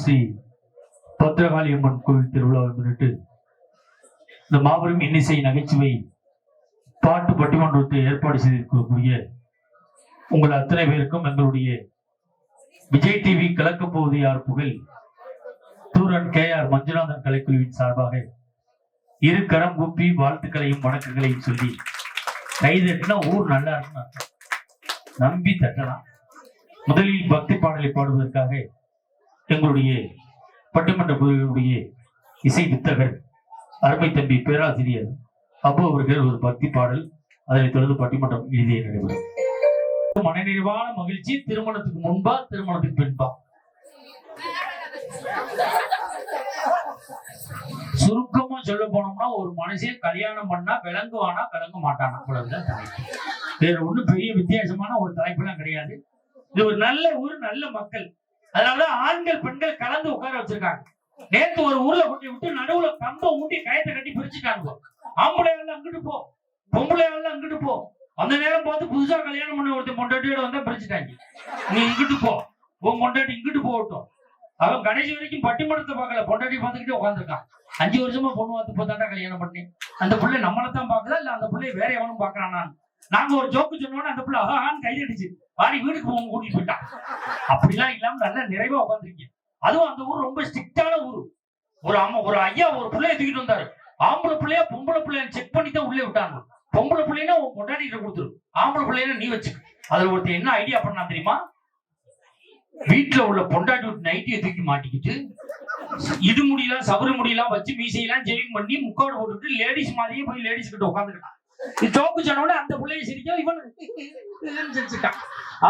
ஸ்ரீ பத்ரகாளி அம்மன் கோவில் திருவிழாவை முன்னிட்டு இந்த மாபெரும் இன்னிசை நகைச்சுவை பாட்டு பட்டிமன்றத்தை ஏற்பாடு செய்திருக்கக்கூடிய உங்கள் அத்தனை பேருக்கும் எங்களுடைய விஜய் டிவி கலக்க போவது யார் புகழ் தூரன் கே ஆர் மஞ்சுநாதன் கலைக்குழுவின் சார்பாக இரு கரம் கூப்பி வாழ்த்துக்களையும் வணக்கங்களையும் சொல்லி கைதட்டினா ஊர் நல்லா இருக்குன்னு நம்பி தட்டலாம். முதலில் பக்தி பாடலை பாடுவதற்காக எங்களுடைய பட்டிமன்ற குழுவினுடைய இசை வித்தகர் அருமை தம்பி பேராசிரியர் அப்போ அவர்கள் ஒரு பக்தி பாடல் அதனைத் தொடர்ந்து பட்டிமன்றம் எழுதிய நடைபெறும் மனநிறைவான மகிழ்ச்சி திருமணத்துக்கு முன்பா திருமணத்துக்கு பின்பா. சுருக்கமா சொல்ல போனோம்னா ஒரு மனுஷன் கல்யாணம் பண்ணா விளங்குவானா விளங்க மாட்டானா? அவ்வளவுதான் வேற ஒண்ணும் பெரிய வித்தியாசமான ஒரு தலைப்புலாம் கிடையாது. இது ஒரு நல்ல ஊர் நல்ல மக்கள். அதனாலதான் ஆண்கள் பெண்கள் கலந்து உட்கார வச்சிருக்காங்க. நேத்து ஒரு ஊர்ல கொண்டு விட்டு நடுவுல கம்பம் ஊட்டி கயத்தை கட்டி பிரிச்சுட்டாங்க ஆம்பளை எல்லாம் அங்கிட்டு போ. பொம்பளை எல்லாம் அங்கிட்டு போ. அந்த நேரம் பார்த்து புதுசா கல்யாணம் பண்ண ஒருத்தன் பொண்டாட்டியோட வந்தா பிரிச்சுட்டாங்க. நீ இங்கிட்டு போ. உன் பொண்டாட்டி இங்கிட்டு போகட்டும். அவன் கடைசி வரைக்கும் பட்டிமன்றத்தை பார்க்கல. பொண்டாட்டி பார்த்துக்கிட்டே உட்காந்துருக்கான் அஞ்சு வருஷமா பொண்ணு பார்த்து போதாண்டா கல்யாணம் பண்ணி அந்த பிள்ளை நம்மளை தான் பார்க்கல இல்ல அந்த பிள்ளை வேற எவனும் பாக்குறானா நாங்க ஒரு ஜோக்கு சொன்னோட அந்த பிள்ளை அஹான்னு கைதடிச்சு வாடி வீடுக்கு போக கூட்டிட்டு போயிட்டான் அப்படிலாம் இல்லாம நல்ல நிறைவா உட்காந்துருக்கீங்க அதுவும் அந்த ஊர் ரொம்ப ஸ்ட்ரிக்டான ஊர். ஒரு அம்மா ஒரு ஐயா ஒரு பிள்ளைய தூக்கிட்டு வந்தாரு. ஆம்பளை பிள்ளையா பொம்பளை பிள்ளைய செக் பண்ணி தான் உள்ளே விட்டாங்க. பொம்பளை பிள்ளைன்னா உன் பொண்டாட்டிகிட்ட கொடுத்துரு. ஆம்பளை பிள்ளைன்னா நீ வச்சுக்க. அதுல ஒருத்தர் என்ன ஐடியா பண்ணா தெரியுமா? வீட்டுல உள்ள பொண்டாட்டி விட்டு நைட்டியை தூக்கி மாட்டிக்கிட்டு இது முடியலாம் சவறு முடியலாம் வச்சு மீசையெல்லாம் ஜெயிங் பண்ணி முக்காடு போட்டுட்டு லேடிஸ் மாதிரியே போய் லேடிஸ் கிட்ட உட்காந்துக்கிட்டான் ஜோக்கு சொன்ன உடனே அந்த பிள்ளைய சிரிக்க இவன் சிரிச்சுட்டான்.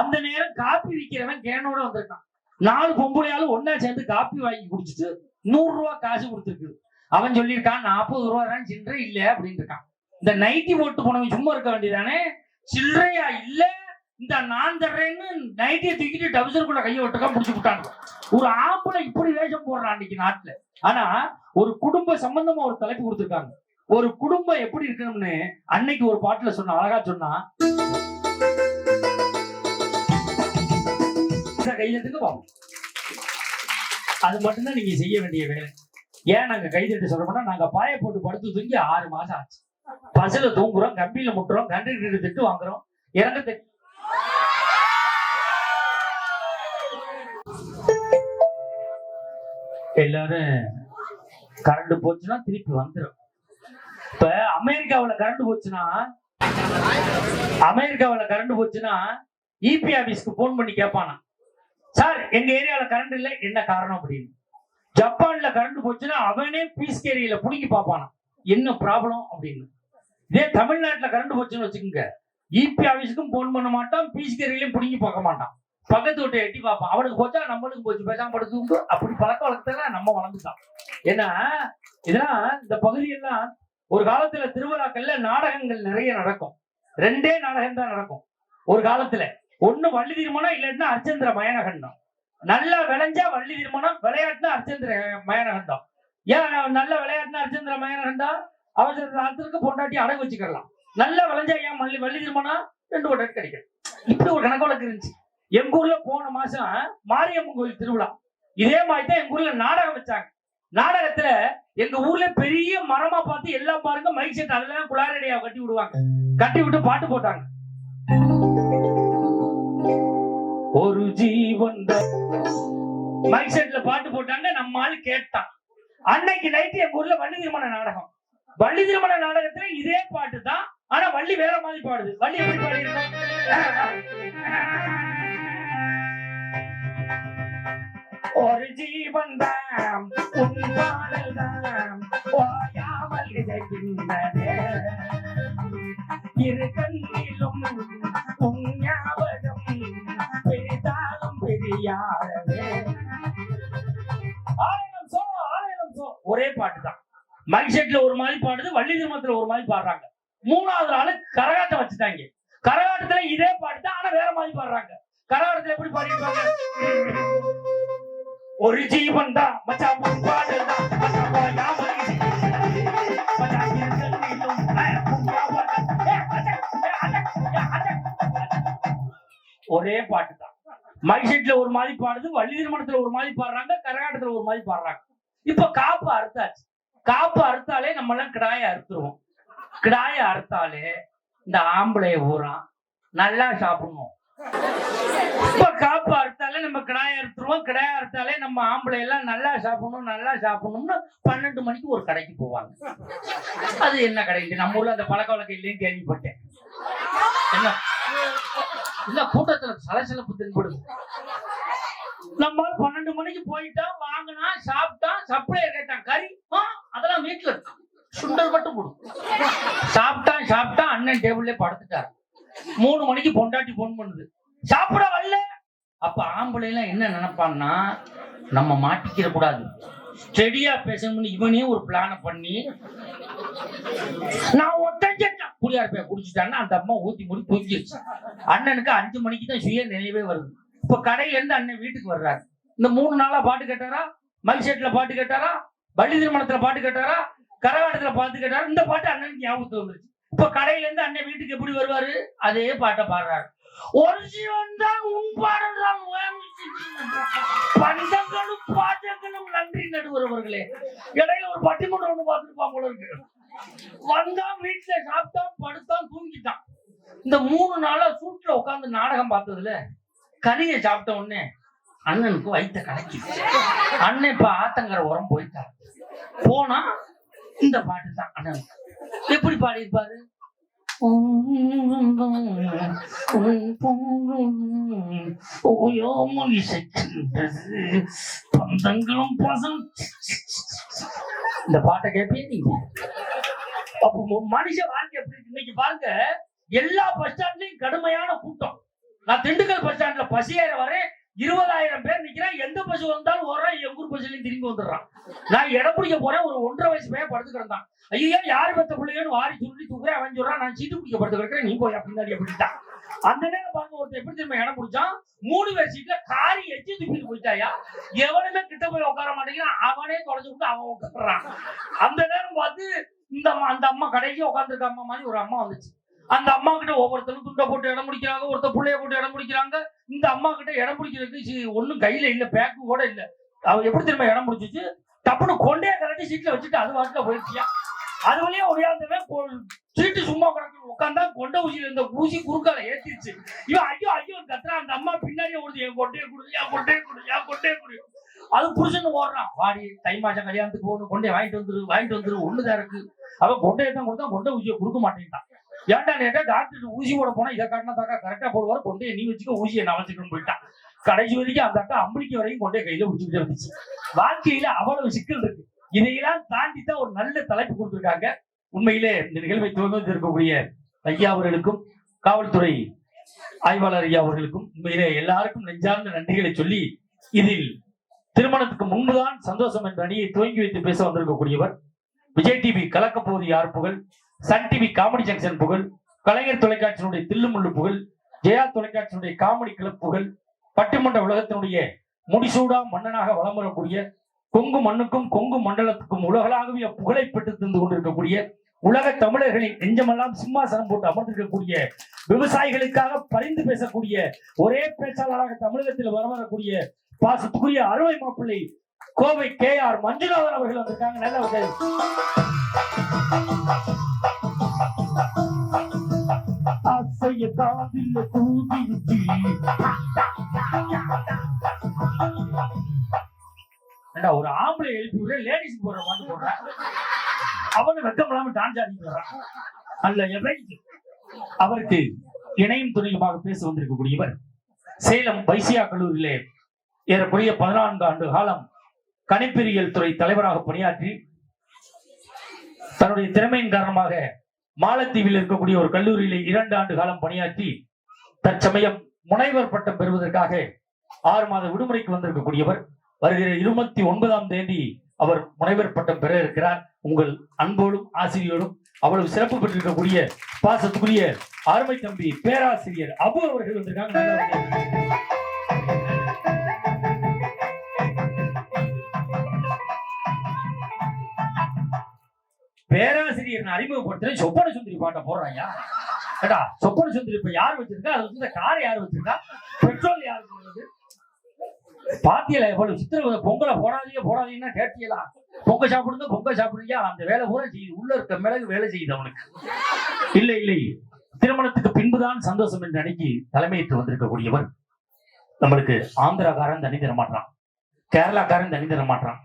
அந்த நேரம் காப்பி விற்கிறவன் கேனோட வந்திருக்கான். நாலு பொம்பளையாலும் ஒன்னா சேர்ந்து காப்பி வாங்கி குடிச்சிட்டு நூறு ரூபா காசு கொடுத்துருக்கு. அவன் சொல்லியிருக்கான் நாற்பது ரூபா தான் சில்லறை இல்ல அப்படின்னு இருக்கான். இந்த நைட்டி போட்டு போனவன் சும்மா இருக்க வேண்டியதானே? சில்லறையா இல்ல? இந்த நான் தர்றேன்னு நைட்டியை தூக்கிட்டு டவுசர் கூட கையை விட்டுக்கா முடிச்சு விட்டாங்க. ஒரு ஆம்பளை இப்படி வேஷம் போடுறான் அன்னைக்கு நாட்டுல. ஆனா ஒரு குடும்ப சம்பந்தமா ஒரு தலைப்பு கொடுத்துருக்காங்க. ஒரு குடும்பம் எப்படி இருக்கணும்னு அன்னைக்கு ஒரு பாட்டுல சொன்ன அழகா சொன்னா கைதட்டுக்கு பாப்போம். அது மட்டும்தான் நீங்க செய்ய வேண்டிய வேலை. ஏன் நாங்க கைதட்டு சொல்றோம்னா நாங்க பாய போட்டு படுத்து தூங்கி ஆறு மாசம் ஆச்சு. பசுல தூங்குறோம் கம்பியில முட்டுறோம் கண்டக்டர் திட்டு வாங்குறோம். இறங்க எல்லாரும் கரண்ட் போச்சுன்னா திருப்பி வந்துடும் அமெரிக்காவுல கரண்ட் போச்சுன்னா அமெரிக்காவுல கரண்ட் போச்சுன்னா இபி ஆபீஸ்க்கு போன் பண்ணி கேட்பானா சார் எங்க ஏரியால கரண்ட் இல்ல என்ன காரணம்? அப்படின்னு. ஜப்பான்ல கரண்ட் போச்சுன்னா அவனே பீஸ் கேரியில புடுங்கி பார்ப்பானா என்ன ப்ராப்ளம் அப்படின்னு. இதே தமிழ்நாட்டுல கரண்ட் போச்சுன்னு வச்சுக்கோங்க இபி ஆபீஸ்க்கும் போன் பண்ண மாட்டான் பீஸ் கேரியிலையும் புடுங்கி பார்க்க மாட்டான். பக்கத்து வீட்டை எட்டி பார்ப்பான் அவனுக்கு போச்சா நம்மளுக்கு போச்சு பேசாம படுத்து அப்படி பழக்க வழக்கத்துல நம்ம வளர்ந்துட்டான் ஏன்னா இதெல்லாம் இந்த பகுதியெல்லாம் ஒரு காலத்துல திருவிழாக்கள்ல நாடகங்கள் நிறைய நடக்கும். ரெண்டே நாடகம் தான் நடக்கும். ஒரு காலத்துல. ஒண்ணு வள்ளி திருமணம் இல்லைன்னா அர்ச்சந்திர மயனகண்டம். நல்லா விளைஞ்சா வள்ளி திருமணம் விளையாட்டுனா அர்ச்சந்திர மயனகண்டம். ஏன் நல்ல விளையாட்டுனா அர்ச்சந்திர மயனகண்டம் அவசர ராத்திருக்கு பொண்டாட்டி அடகு வச்சுக்கலாம். நல்லா விளைஞ்சா ஏன் மல்லி வள்ளி திருமணம்? ரெண்டு பொண்டாட்டி கிடைக்கும். இப்படி ஒரு கணக்கு வழக்கு இருந்துச்சு. எங்க ஊர்ல போன மாசம் மாரியம்மன் கோயில் திருவிழா. இதே மாதிரி தான் எங்க ஊர்ல நாடகம் வச்சாங்க. நாடகத்துல எங்க ஊர்ல பெரிய மரமா பார்த்து எல்லாம் பாருங்க மைக் செட் அதெல்லாம் குளாரடியா கட்டி விடுவாங்க. கட்டி விட்டு பாட்டு போட்டாங்க. ஒரு ஜீவன் மைக் செட்ல பாட்டு போட்டாங்க நம்ம ஆள் கேட்டான். அன்னைக்கு நைட்டு எங்க ஊர்ல வள்ளி திருமண நாடகம். வள்ளி திருமண நாடகத்துல இதே பாட்டு தான் ஆனா வள்ளி வேற மாதிரி பாடுது. வள்ளி எப்படி பாடி ஒரு ஜீவன் தான் தான் ஓயாமல் இசைக்கின்றது இரு கண்ணிலும் உன் ஞாபகம் பெரிதாலும் பெரியாரவே ஆயிரம் சோ ஆயிரம் சோ. ஒரே பாட்டு தான் மைக் ஒரு மாதிரி பாடுது வள்ளி திருமணத்துல ஒரு மாதிரி பாடுறாங்க. மூணாவது ஆளு கரகாட்டம் வச்சுட்டாங்க. கரகாட்டத்துல இதே பாட்டு தான் ஆனா வேற மாதிரி பாடுறாங்க. கரகாட்டத்துல எப்படி பாடிருப்பாங்க ஒரு ஜீவன் தான் மச்சான் உன் தான் ஒரே பாட்டு தான் மைசெட்ல ஒரு மாதிரி பாடுது வள்ளி திருமணத்துல ஒரு மாதிரி பாடுறாங்க கரகாட்டத்துல ஒரு மாதிரி பாடுறாங்க. இப்ப காப்பு அறுத்தாச்சு. காப்பு அறுத்தாலே நம்ம எல்லாம் கிடாய அறுத்துருவோம். கிடாய அறுத்தாலே இந்த ஆம்பளைய ஊரா நல்லா சாப்பிடணும். காப்பு அறுத்தாலே நம்ம கிடாய அறுத்துருவோம். கிடாய அறுத்தாலே நம்ம ஆம்பளை எல்லாம் நல்லா சாப்பிடணும் நல்லா சாப்பிடணும்னு பன்னெண்டு மணிக்கு ஒரு கடைக்கு போவாங்க. அது என்ன கடைக்கு நம்ம ஊர்ல அந்த பழக்க வழக்கம் இல்லைன்னு கேள்விப்பட்டேன். என்ன? இல்ல கூட்டத்துல சலசலப்பு தென்படுது? நம்ம பன்னெண்டு மணிக்கு போயிட்டா வாங்கினா சாப்பிட்டான் சப்ளையர் கேட்டான் கறி அதெல்லாம் வீட்டுல இருக்கு. சுண்டல் மட்டும் போடும் சாப்பிட்டான் சாப்பிட்டா அண்ணன் டேபிள்ல படுத்துட்டாரு. மூணு மணிக்கு பொண்டாட்டி போன் பண்ணுது. சாப்பிட வரல. அப்ப ஆம்பளை எல்லாம் என்ன நினைப்பான்னா நம்ம மாட்டிக்கிற கூடாது. ஸ்டெடியா பேசணும்னு இவனே ஒரு பிளான பண்ணி நான் ஒட்டஞ்சேன் குடியார் பேர் குடிச்சிட்டான்னா அந்த அம்மா ஊத்தி மூடி தூங்கிடுச்சு அண்ணனுக்கு அஞ்சு மணிக்கு தான் சுய நினைவே வருது. இப்ப கடையில இருந்து அண்ணன் வீட்டுக்கு வர்றாரு. இந்த மூணு நாளா பாட்டு கேட்டாரா? மைக் பாட்டு கேட்டாரா? பள்ளி திருமணத்துல பாட்டு கேட்டாரா? கரகாட்டத்துல பாட்டு கேட்டாரா? இந்த பாட்டு அண்ணனுக்கு ஞாபகத்துக்கு வந்துருச்சு. இப்ப கடையில இருந்து அண்ணன் வீட்டுக்கு எப்படி வருவாரு? அதே பாட்டை பாடுறாரு. ஒரு சிவன் தான் உன் பாடல் தான் பந்தங்களும் பாஜங்களும் நன்றி நடுவர்களே இடையில ஒரு பட்டிமன்றம் ஒண்ணு பார்த்துருப்பான் போல இருக்கு. வந்தான் வீட்டுல சாப்பிட்டான் படுத்தான் தூங்கிட்டான். இந்த மூணு நாளா சூட்டுல உட்கார்ந்து நாடகம் பார்த்ததுல கறியை சாப்பிட்ட உடனே அண்ணனுக்கு வயித்த கலக்கி அண்ணன் இப்ப ஆத்தங்கரை உரம் போயிட்டார். போனா இந்த பாட்டு தான் அண்ணன் எப்படி பாடியிருப்பாரு? ஓயோமொழி செக்கின்றது பந்தங்களும் பசம் இந்த பாட்டை கேட்பே நீங்க? அப்போ மனுஷ வாழ்க்கை எப்படி இன்னைக்கு பாருங்க எல்லா பஸ் ஸ்டாண்ட்லயும் கடுமையான கூட்டம். நான் திண்டுக்கல் பஸ் ஸ்டாண்ட்ல பசியேற வரேன் இருபதாயிரம் பேர் நிக்கிறேன். எந்த பசு வந்தாலும் ஓடுறான் எங்க ஊர் பஸ்லயும் திரும்பி வந்துடுறான். நான் இடம் பிடிக்க போறேன். ஒரு ஒன்றரை வயசு பையன் படுத்து கிடந்தான். ஐயோ யாரு பெத்த பிள்ளைன்னு வாரி சொல்லி தூக்குறேன். அவன் சொல்றான் நான் சீட்டு பிடிக்க படுத்து கிடக்கிறேன். நீ போய் அப்படின்னு அப்படின்ட்டான் அந்த நேரம் பாருங்க ஒருத்தர் எப்படி திரும்ப இடம் பிடிச்சான்? மூணு பேர் சீட்ல காரி எச்சு துப்பிட்டு போயிட்டாயா? எவனுமே கிட்ட போய் உட்கார மாட்டேங்கிறான். அவனே தொலைச்சு விட்டு அவன் உட்காடுறான் அந்த நேரம் பார்த்து இந்த அம்மா அந்த அம்மா கடைக்கு உட்காந்துருக்க அம்மா மாதிரி ஒரு அம்மா வந்துச்சு. அந்த அம்மா கிட்ட ஒவ்வொருத்தரும் துண்டை போட்டு இடம் பிடிக்கிறாங்க ஒருத்தர் பிள்ளைய போட்டு இடம் பிடிக்கிறாங்க. இந்த அம்மா கிட்ட இடம் பிடிக்கிறதுக்கு ஒன்றும் கையில இல்லை பேக்கு கூட இல்லை. அவ எப்படி திரும்ப இடம் பிடிச்சிச்சு? டப்புன்னு கொண்டே கரட்டி சீட்ல வச்சுட்டு அது வாட்டில போயிடுச்சியா அது வழியா ஒடியாந்தவன் சீட்டு சும்மா கிடக்கு உட்காந்தா கொண்ட ஊசியில இருந்த ஊசி குறுக்கால ஏத்திருச்சு. இவன் ஐயோ ஐயோ கத்துறா அந்த அம்மா பின்னாடியே ஓடுது. என் கொண்டையை கொடு என் கொண்டையை கொடு என் கொண்டையை கொடு. அது புருஷன் ஓடுறான். வாடி தை மாசம் கல்யாணத்துக்கு போகணும். கொண்டே வாங்கிட்டு வந்துரு வாங்கிட்டு வந்துரு. ஒண்ணுதான் இருக்கு. அவன் கொண்டையை தான் கொடுத்தா கொண்டை ஊசியை கொடுக்க மாட்டேங்கிறான் ஏன்டா கேட்டா டாக்டர் ஊசி போட போனா இதை காட்டினா தாக்கா கரெக்டா போடுவார்? கொண்டே நீ வச்சுக்க ஊசியை நான் வச்சுக்கணும் போயிட்டான் கடைசி வரைக்கும் அந்த அக்கா அம்பளிக்கு வரைக்கும் கொண்டே கையில பிடிச்சிக்கிட்டே வந்துச்சு வாழ்க்கையில அவ்வளவு சிக்கல் இருக்கு. இதையெல்லாம் தாண்டி தான் ஒரு நல்ல தலைப்பு கொடுத்துருக்காங்க. உண்மையிலே இந்த நிகழ்வை துவங்கி இருக்கக்கூடிய ஐயா அவர்களுக்கும் காவல்துறை ஆய்வாளர் ஐயா அவர்களுக்கும் உண்மையிலே எல்லாருக்கும் நெஞ்சார்ந்த நன்றிகளை சொல்லி இதில் திருமணத்துக்கு முன்புதான் சந்தோஷம் என்ற அணியை துவங்கி வைத்து பேச வந்திருக்கக்கூடியவர். விஜய் டிவி கலக்கப்போவது யார் புகழ்? சன் டிவி காமெடி ஜங்ஷன் புகழ் கலைஞர் தொலைக்காட்சியினுடைய தில்லுமுள்ளு புகழ் ஜெயா தொலைக்காட்சியினுடைய காமெடி கிளப் புகழ் பட்டிமன்ற உலகத்தினுடைய முடிசூடா மன்னனாக வலம் வரக்கூடிய கொங்கு மண்ணுக்கும் கொங்கு மண்டலத்துக்கும் உலகளாகவே புகழை பெற்று தந்து கொண்டிருக்கக்கூடிய உலக தமிழர்களின் நெஞ்சமெல்லாம் சிம்மாசனம் போட்டு அமர்ந்திருக்கக்கூடிய விவசாயிகளுக்காக பரிந்து பேசக்கூடிய ஒரே பேச்சாளராக தமிழகத்தில் வர வரக்கூடிய பாசத்துக்குரிய அறுவை மாப்பிள்ளை கோவை கே ஆர் மஞ்சுநாதன் அவர்கள் வந்திருக்காங்க. நல்ல உதவி காதில் தூதிருச்சு ஏண்டா, ஒரு ஆம்பளை எழுப்பி விட லேடிஸ் போடுற பாட்டு போடுறான் அவனு வெக்கம் இல்லாம டான்ஸ் ஆடி வர்றான். அல்ல எவ்வளவு அவருக்கு இணையும் துணையுமாக பேச வந்திருக்கக்கூடியவர் சேலம் வைசியா கல்லூரியிலே ஏறக்குறைய பதினான்கு ஆண்டு காலம் கணிப்பொறியியல் துறை தலைவராக பணியாற்றி தன்னுடைய திறமையின் காரணமாக மாலத்தீவில் இருக்கக்கூடிய ஒரு கல்லூரியில் இரண்டு ஆண்டு காலம் பணியாற்றி தற்சமயம் முனைவர் பட்டம் பெறுவதற்காக ஆறு மாத விடுமுறைக்கு வந்திருக்கக்கூடியவர். வருகிற இருபத்தி ஒன்பதாம் தேதி அவர் முனைவர் பட்டம் பெற இருக்கிறார். உங்கள் அன்போடும் ஆசிரியரோடும் அவ்வளவு சிறப்பு பெற்றிருக்கக்கூடிய பாசத்துக்குரிய அருமை தம்பி பேராசிரியர் அபு அவர்கள் வந்திருக்காங்க. பேராசிரியர் அறிமுகப்படுத்துறேன். சொப்பன சுந்தரி பாட்டை போடுறாயா ஏடா சொப்பன சுந்தரி இப்ப யார் வச்சிருக்கா? அது வந்து காரை யார் வச்சிருக்கா? பெட்ரோல் யாருக்கு போடுறது பாத்தியல எவ்வளவு சித்திர பொங்கலை போடாதீங்க போடாதீங்கன்னா கேட்டியலாம் பொங்க சாப்பிடுங்க பொங்க சாப்பிடுங்க அந்த வேலை பூரா செய்யுது உள்ள இருக்க மிளகு வேலை செய்யுது அவனுக்கு. இல்லை இல்லை. திருமணத்துக்கு பின்புதான் சந்தோஷம் என்று அன்னைக்கு தலைமையிட்டு வந்திருக்கக்கூடியவர் நம்மளுக்கு ஆந்திராக்காரன் தனி தர மாட்டான் கேரளாக்காரன் தண்ணி தர மாட்டான்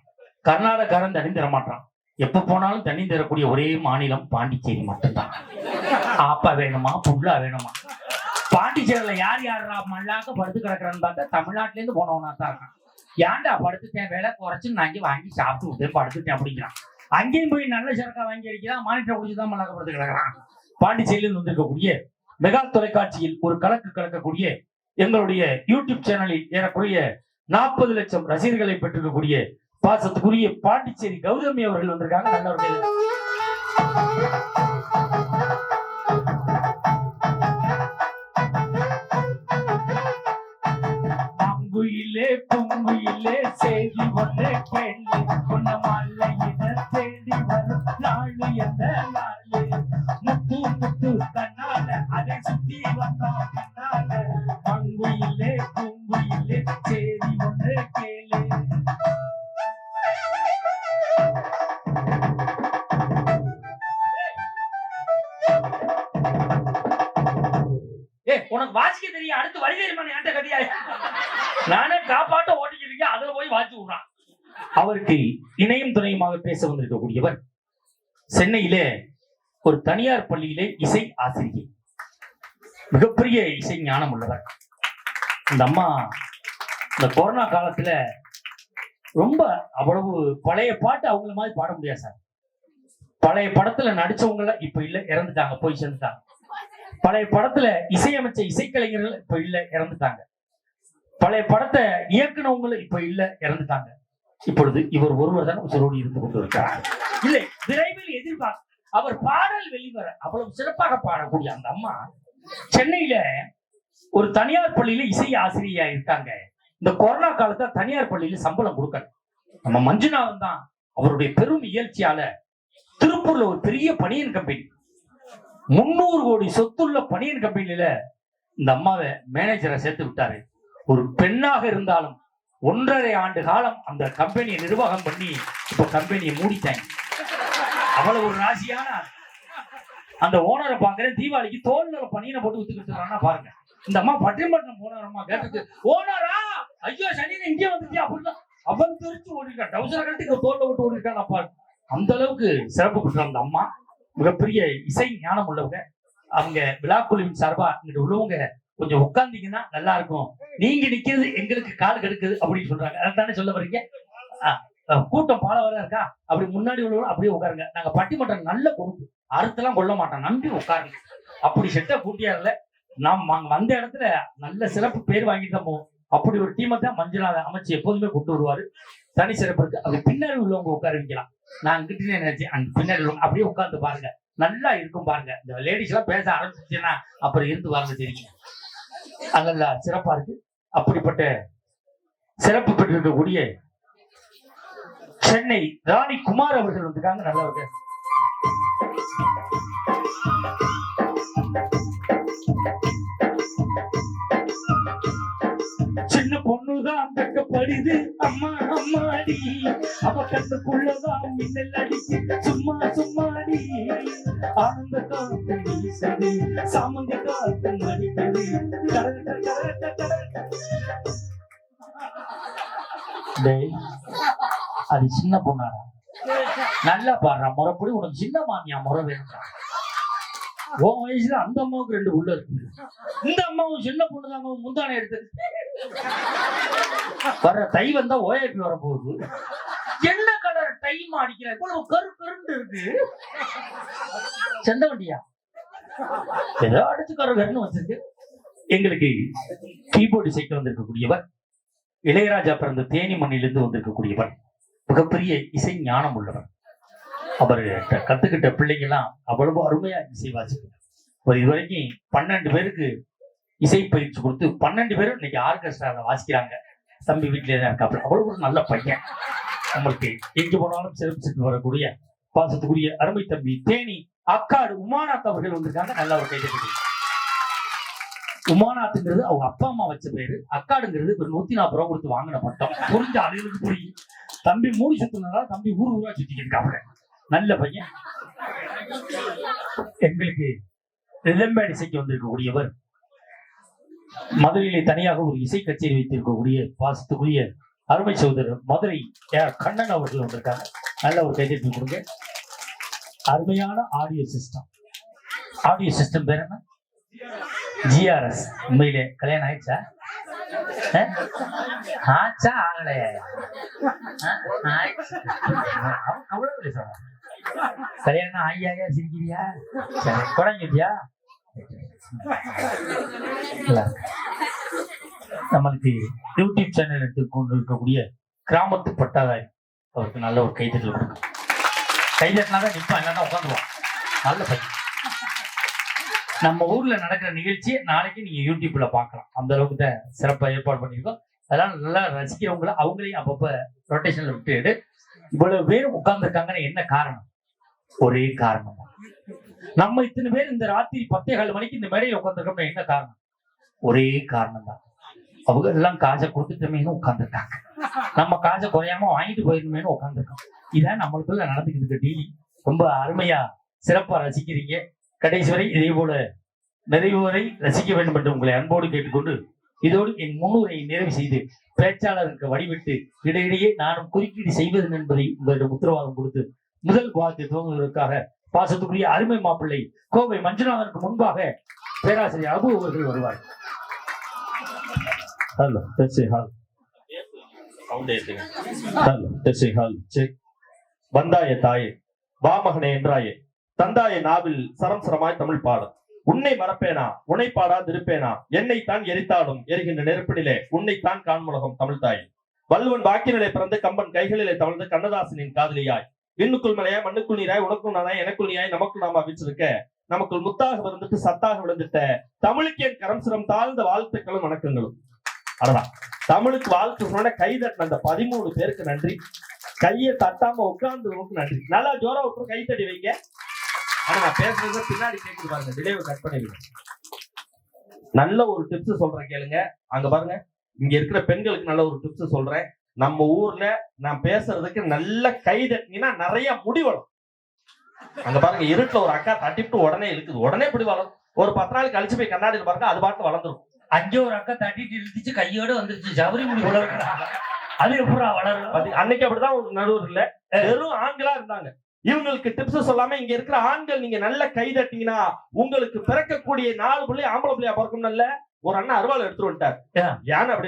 கர்நாடகாரன் தண்ணி தர மாட்டான் எப்ப போனாலும் தண்ணி தரக்கூடிய ஒரே மாநிலம் பாண்டிச்சேரி மட்டும்தான். ஆப்பா வேணுமா? புல்லா வேணுமா? பாண்டிச்சேரியில யார் யாரா மல்லாக்க படுத்து கிடக்குறான்னு பார்த்தா தமிழ்நாட்டுல இருந்து போனவனா தான் இருக்கான். ஏன்டா படுத்துட்டேன்? விலை குறைச்சு நான் இங்கே வாங்கி சாப்பிட்டு விட்டேன் படுத்துட்டேன் அப்படிங்கிறான். அங்கேயும் போய் நல்ல சரக்கா வாங்கி அடிக்கிறான் மானிட்டர் குடிச்சுதான் மல்லாக்க படுத்து கிடக்குறான். பாண்டிச்சேரியிலிருந்து வந்திருக்கக்கூடிய மெகா தொலைக்காட்சியில் ஒரு கலக்கு கலக்கக்கூடிய எங்களுடைய யூடியூப் சேனலில் ஏறக்குறைய நாற்பது லட்சம் ரசிகர்களை பெற்றிருக்கக்கூடிய பாசத்துக்குரிய பாண்டிச்சேரி கௌதமி அவர்கள் வந்திருக்காங்க. நல்லவர்கள். அங்குயிலே பொங்குயிலே செய்தி ஒன்றே கேள்வி உன்ன சென்னையிலே ஒரு தனியார் பள்ளியிலே இசை ஆசிரியை. மிகப்பெரிய இசை ஞானம் உள்ளவர். இந்த அம்மா இந்த கொரோனா காலத்துல ரொம்ப அவ்வளவு பழைய பாட்டு அவங்கள மாதிரி பாட முடியாது சார். பழைய படத்துல நடிச்சவங்கள இப்ப இல்ல இறந்துட்டாங்க போய் சேர்ந்துட்டாங்க. பழைய படத்துல இசையமைச்ச இசைக்கலைஞர்கள் இப்ப இல்ல இறந்துட்டாங்க. பழைய படத்தை இயக்குனவங்களும் இப்ப இல்ல இறந்துட்டாங்க. இப்பொழுது இவர் ஒருவர் தான் உசுரோடு இருந்து கொண்டு இருக்கிறார் இல்லை எதிர்பார்க்க அவர் பாடல் வெளிவர அவ்வளவு சிறப்பாக பாடக்கூடிய அந்த அம்மா சென்னையில ஒரு தனியார் பள்ளியில இசை ஆசிரியா இருக்காங்க. இந்த கொரோனா காலத்துல தனியார் பள்ளியில சம்பளம் கொடுக்கல நம்ம மஞ்சுநாதன் தான் அவருடைய பெரும் இயற்சியால திருப்பூர்ல ஒரு பெரிய பனியன் கம்பெனி முன்னூறு கோடி சொத்துள்ள பனியன் கம்பெனியில இந்த அம்மாவை மேனேஜரை சேர்த்து விட்டாரு. ஒரு பெண்ணாக இருந்தாலும் ஒன்றரை ஆண்டு காலம் அந்த கம்பெனியை நிர்வாகம் பண்ணி இப்ப கம்பெனியை மூடிட்டாங்க. அவ்வளவு ஒரு ராசியான அந்த ஓனரை பாக்குறேன் தீபாவளிக்கு தோல்ல பனியனை போட்டு வித்துக்கிட்டு பாருங்க. இந்த அம்மா பட்டிமன்றம் போனாரம்மா கேட்டுக்கு ஓனரா ஐயோ சனி இங்கே வந்துட்டியா? அப்படின்னா அவன் தெரிச்சு ஓடிருக்கா டவுசர் கட்டி தோல்ல விட்டு ஓடிருக்கான் அப்பா. அந்த அளவுக்கு சிறப்பு பெற்ற அந்த அம்மா. மிகப்பெரிய இசை ஞானம் உள்ளவங்க. அவங்க விழாக்குழுவின் சார்பா இங்கிட்ட உள்ளவங்க கொஞ்சம் உட்கார்ந்தீங்கன்னா நல்லா இருக்கும். நீங்க நிக்கிறது எங்களுக்கு கால் கெடுக்குது அப்படின்னு சொல்றாங்க. தானே சொல்ல வரீங்க? கூட்டம் பால இருக்கா? அப்படி முன்னாடி உள்ளவங்க அப்படியே உட்காருங்க. நாங்க பட்டிமன்றம் நல்ல பொறுப்பு. அறுத்தெல்லாம் கொள்ள மாட்டோம். நம்பி உட்காருங்க அப்படி செட்ட கூட்டியார்ல நாம் அங்க வந்த இடத்துல நல்ல சிறப்பு பேர் வாங்கிட்டு தான் போவோம். அப்படி ஒரு டீமை தான் மஞ்சுநாத அமைச்சு எப்போதுமே கொண்டு வருவாரு. தனி சிறப்பு இருக்கு. அப்படி பின்னாடி உள்ளவங்க உட்கார வைக்கலாம். நான் அங்கிட்டு நினைச்சேன். அந்த பின்னாடி உள்ளவங்க அப்படியே உட்காந்து பாருங்க. நல்லா இருக்கும் பாருங்க. இந்த லேடிஸ் எல்லாம் பேச ஆரம்பிச்சுன்னா அப்புறம் இருந்து பாருங்க தெரியும். அதெல்லாம் சிறப்பா இருக்கு. அப்படிப்பட்ட சிறப்பு பெற்றிருக்கக்கூடிய சென்னை ராணி குமார் அவர்கள் வந்திருக்காங்க. நல்லவர்கள் சின்ன பொண்ணுதான் வெக்கப்படுது அம்மா அம்மாடி. அவ கண்ணுக்குள்ளதான் மின்னல் அடிச்சு சும்மா சும்மாடி. ஆனந்த காத்து வீசது. சாமந்தி காத்து மடிக்குது. கடல் டேய். அது சின்ன பொண்ணாடா. நல்லா பாடுறா. முறைப்படி உனக்கு சின்ன மாமியா முறை வேணும்டா உன் வயசுல அந்த அம்மாவுக்கு ரெண்டு உள்ள இருக்கு. இந்த அம்மாவும் சின்ன பொண்ணு தான். முந்தானை எடுத்து. வர்ற தை வந்தா ஓஏபி வர போகுது என்ன கலர் டை அடிக்கிற? இவ்வளவு கரு கருண்டு இருக்கு. செந்த வண்டியா? ஏதோ அடிச்சு கரு கருன்னு வச்சிருக்கு எங்களுக்கு கீபோர்டு இசைக்க வந்திருக்கக்கூடியவர். இளையராஜா பிறந்த தேனி மண்ணிலிருந்து வந்திருக்கக்கூடியவர். மிகப்பெரிய இசை ஞானம் உள்ளவர் அவர் கத்துக்கிட்ட பிள்ளைங்கெல்லாம் அவ்வளவு அருமையா இசை வாசிக்கிறார். அவர் இதுவரைக்கும் பன்னெண்டு பேருக்கு இசை பயிற்சி கொடுத்து பன்னெண்டு பேரும் இன்னைக்கு ஆர்கெஸ்ட்ரால வாசிக்கிறாங்க. தம்பி வீட்டிலே தான் இருக்காப்புல. அவ்வளவு ஒரு நல்ல பையன். நம்மளுக்கு எங்க போனாலும் சிறப்பிச்சுட்டு வரக்கூடிய பாசத்துக்குரிய அருமை தம்பி தேனி அக்காடு உமாநாத் அவர்கள் வந்திருக்காங்க. நல்ல ஒரு கைது உமாநாத்துங்கிறது அவங்க அப்பா அம்மா வச்ச பேரு. அக்காடுங்கிறது ஒரு நூத்தி நாற்பது ரூபா கொடுத்து வாங்கின பட்டம். புரிஞ்ச அழிவுக்கு புரியும். தம்பி மூடி சுத்தினதா? தம்பி ஊர் ஊரா சுத்திக்கிட்டு இருக்காங்க நல்ல பையன். எங்களுக்கு இளம்பேடு இசைக்கு வந்திருக்கக்கூடியவர் மதுரையிலே தனியாக ஒரு இசை கச்சேரி வைத்திருக்கக்கூடிய பாசத்துக்குரிய அருமை சகோதரர் மதுரை கண்ணன் அவர்கள் வந்திருக்காங்க. நல்ல ஒரு கைதட்டி கொடுங்க. அருமையான ஆடியோ சிஸ்டம் ஆடியோ சிஸ்டம் பேர் என்ன? ஜிஆர்எஸ் உண்மையிலே கல்யாணம் ஆயிடுச்சா? ஆச்சா ஆகலையா அஹ்? அவ்வளவு இல்லை சொல்றான். கல்யாணம் ஆகியாக சிரிக்கிறியா சரி நம்மளுக்கு யூடியூப் சேனல் எடுத்து கொண்டு இருக்கக்கூடிய கிராமத்து பட்டாதாரி அவருக்கு நல்ல ஒரு கைத்தட்டல் கொடுக்கும் கைதட்டினா தான் நிற்பான் இல்லைன்னா உட்காந்துருவான் நல்ல பையன் நம்ம ஊர்ல நடக்கிற நிகழ்ச்சியை நாளைக்கு நீங்க யூடியூப்ல பார்க்கலாம். அந்த அளவுக்கு தான் சிறப்பா ஏற்பாடு பண்ணியிருக்கோம். அதெல்லாம் நல்லா ரசிக்கிறவங்கள அவங்களையும் அப்பப்ப ரொட்டேஷன்ல விட்டுட்டு இவ்வளவு பேர் உட்கார்ந்துருக்காங்கன்னு என்ன காரணம்? ஒரே காரணம் தான். நம்ம இத்தனை பேர் இந்த ராத்திரி பத்தே கால் மணிக்கு இந்த மேடையில் உட்காந்துருக்கோம்னா என்ன காரணம்? ஒரே காரணம் தான். அவங்க எல்லாம் காசை கொடுத்துட்டோமேனு உட்காந்துருக்காங்க நம்ம காசை குறையாம வாங்கிட்டு போயிருந்தோமேனு உட்காந்துருக்கோம் இதான் நம்மளுக்குள்ள நடந்துக்கிட்டு இருக்க டீலி ரொம்ப அருமையா சிறப்பா ரசிக்கிறீங்க. கடைசி வரை இதே போல நிறைவு வரை ரசிக்க வேண்டும் என்று உங்களை அன்போடு கேட்டுக்கொண்டு இதோடு என் முன்னுரையை நிறைவு செய்து பேச்சாளருக்கு வடிவிட்டு இடையிடையே நானும் குறுக்கீடு செய்வது என்பதை உங்களிடம் உத்தரவாதம் கொடுத்து முதல் வாக்கு துவங்குவதற்காக பாசத்துக்குரிய அருமை மாப்பிள்ளை கோவை மஞ்சுநாதனுக்கு முன்பாக பேராசிரியர் அபு அவர்கள் வருவார். Hello hall hello hall check வந்தாய தாயே வாமகனே என்றாயே. தந்தாய நாவில் சரம் சரமாய் தமிழ் பாடும் உன்னை மறப்பேனா? உன்னை பாடா திருப்பேனா? என்னை தான் எரித்தாலும் எரிகின்ற நெருப்பினிலே உன்னை தான் காண்முலகம் தமிழ் தாய். வல்லுவன் வாக்கினிலே பிறந்து கம்பன் கைகளிலே தவழ்ந்து கண்ணதாசனின் காதலியாய். விண்ணுக்குள் மலையாய் மண்ணுக்குள் நீராய் உனக்குள் நானாய் எனக்குள் நீயாய் நமக்குள் நாம வீச்சிருக்க நமக்குள் முத்தாக விழுந்துட்டு சத்தாக விழுந்துட்ட தமிழுக்கு என் கரம் சிரம் தாழ்ந்த வாழ்த்துக்களும் வணக்கங்களும். அதான் தமிழுக்கு வாழ்த்து சொன்ன கை அந்த பதிமூணு பேருக்கு நன்றி. கையை தட்டாம உட்கார்ந்து நன்றி. நல்லா ஜோரா விட்டு கைத்தடி வைங்க ஆனா நான் பேசுறது பின்னாடி கேக்குது பாருங்க. டிலேவை கட் பண்ணிடுங்க நல்ல ஒரு டிப்ஸ் சொல்றேன் கேளுங்க. அங்க பாருங்க. இங்க இருக்கிற பெண்களுக்கு நல்ல ஒரு டிப்ஸ் சொல்றேன். நம்ம ஊர்ல நான் பேசுறதுக்கு நல்ல கை தட்டினீங்கன்னா நிறைய முடி வரும் அங்க பாருங்க இருட்டுல ஒரு அக்கா தட்டிட்டு உடனே இழுக்குது. உடனே முடி வளரும். ஒரு பத்து நாள் கழிச்சு போய் கண்ணாடியில் பாருங்க அது பாட்டு வளர்ந்துரும். அங்கே ஒரு அக்கா தட்டிட்டு இருந்துச்சு கையோட வந்துருச்சு. ஜவுரி முடி வளர்க்கா அது எப்படா வளரும்? அன்னைக்கு அப்படிதான் ஒரு நடுவர் இல்ல. வெறும் ஆண்களா இருந்தாங்க. இவங்களுக்கு டிப்ஸ் சொல்லாம இங்க இருக்கிற ஆண்கள் நீங்க நல்ல கை தட்டிங்கன்னா உங்களுக்கு பிறக்கக்கூடிய நாலு பிள்ளை ஆம்பளை பிள்ளையா பிறக்கும் நல்ல ஒரு அண்ணன் அருவாள் எடுத்துட்டு வந்துட்டார்? ஏன் அப்படி